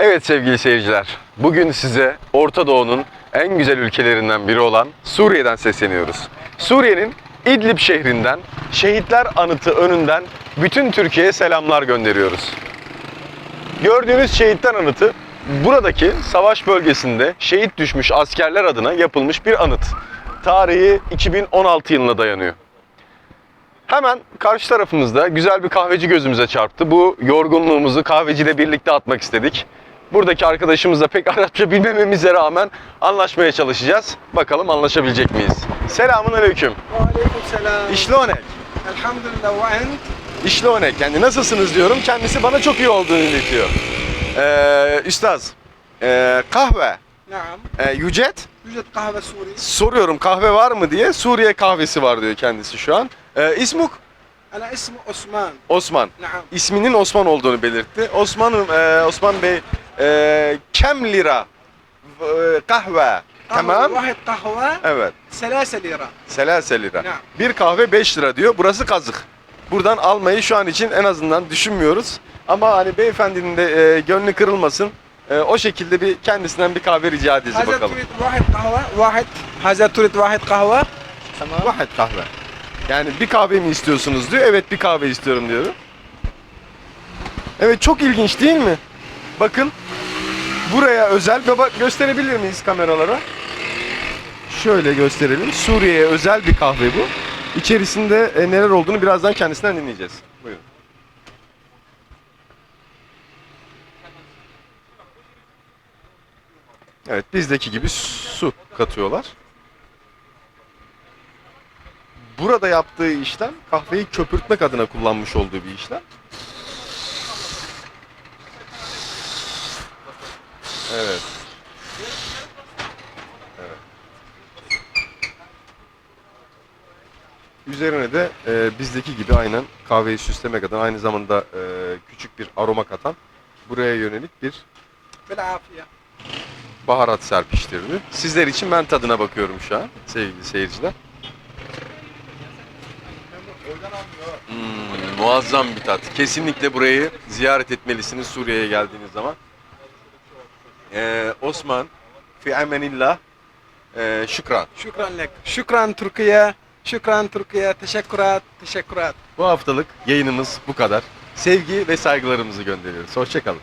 Evet sevgili seyirciler, bugün size Orta Doğu'nun en güzel ülkelerinden biri olan Suriye'den sesleniyoruz. Suriye'nin İdlib şehrinden, şehitler anıtı önünden bütün Türkiye'ye selamlar gönderiyoruz. Gördüğünüz şehitler anıtı buradaki savaş bölgesinde şehit düşmüş askerler adına yapılmış bir anıt. Tarihi 2016 yılına dayanıyor. Hemen karşı tarafımızda güzel bir kahveci gözümüze çarptı. Bu yorgunluğumuzu kahveciyle birlikte atmak istedik buradaki arkadaşımızla pek Arapça bilmememize rağmen anlaşmaya çalışacağız. Bakalım anlaşabilecek miyiz? Selamun aleyküm. Aleyküm selam. İşlonek. Elhamdülillah ve ent. İşlonek. Yani nasılsınız diyorum. Kendisi bana çok iyi olduğunu iletiyor. Ee, üstaz. E, kahve. Naam. E, yücet. Yücet kahve Suriye. Soruyorum kahve var mı diye. Suriye kahvesi var diyor kendisi şu an. E, ismuk. Ana ismi Osman. Osman. Naam. İsminin Osman olduğunu belirtti. Osman, e, Osman Bey e, kem lira e, kahve? Tamam. واحد قهوة Evet. ثلاثة ليرة Selase lira. Ne? Bir kahve 5 lira diyor. Burası kazık. Buradan almayı şu an için en azından düşünmüyoruz. Ama hani beyefendinin de e, gönlü kırılmasın. E, o şekilde bir kendisinden bir kahve rica edeceğiz هذا bakalım. تريد واحد قهوة واحد هذا تريد واحد قهوة تمام Vahet kahve. Yani bir kahve mi istiyorsunuz diyor. Evet bir kahve istiyorum diyorum. Evet çok ilginç değil mi? Bakın buraya özel baba gösterebilir miyiz kameralara? Şöyle gösterelim. Suriye'ye özel bir kahve bu. İçerisinde e, neler olduğunu birazdan kendisinden dinleyeceğiz. Buyurun. Evet bizdeki gibi su katıyorlar. Burada yaptığı işlem kahveyi köpürtmek adına kullanmış olduğu bir işlem. Evet. Evet. Üzerine de e, bizdeki gibi aynen kahveyi süslemek adına aynı zamanda e, küçük bir aroma katan buraya yönelik bir baharat serpiştirildi. Sizler için ben tadına bakıyorum şu an sevgili seyirciler. Hmm, muazzam bir tat. Kesinlikle burayı ziyaret etmelisiniz Suriye'ye geldiğiniz zaman. Ee, Osman fi amelillah e, ee, şükran. Şükran lek. Şükran Türkiye. Şükran Türkiye. Teşekkürat. Teşekkürat. Bu haftalık yayınımız bu kadar. Sevgi ve saygılarımızı gönderiyoruz. Hoşçakalın.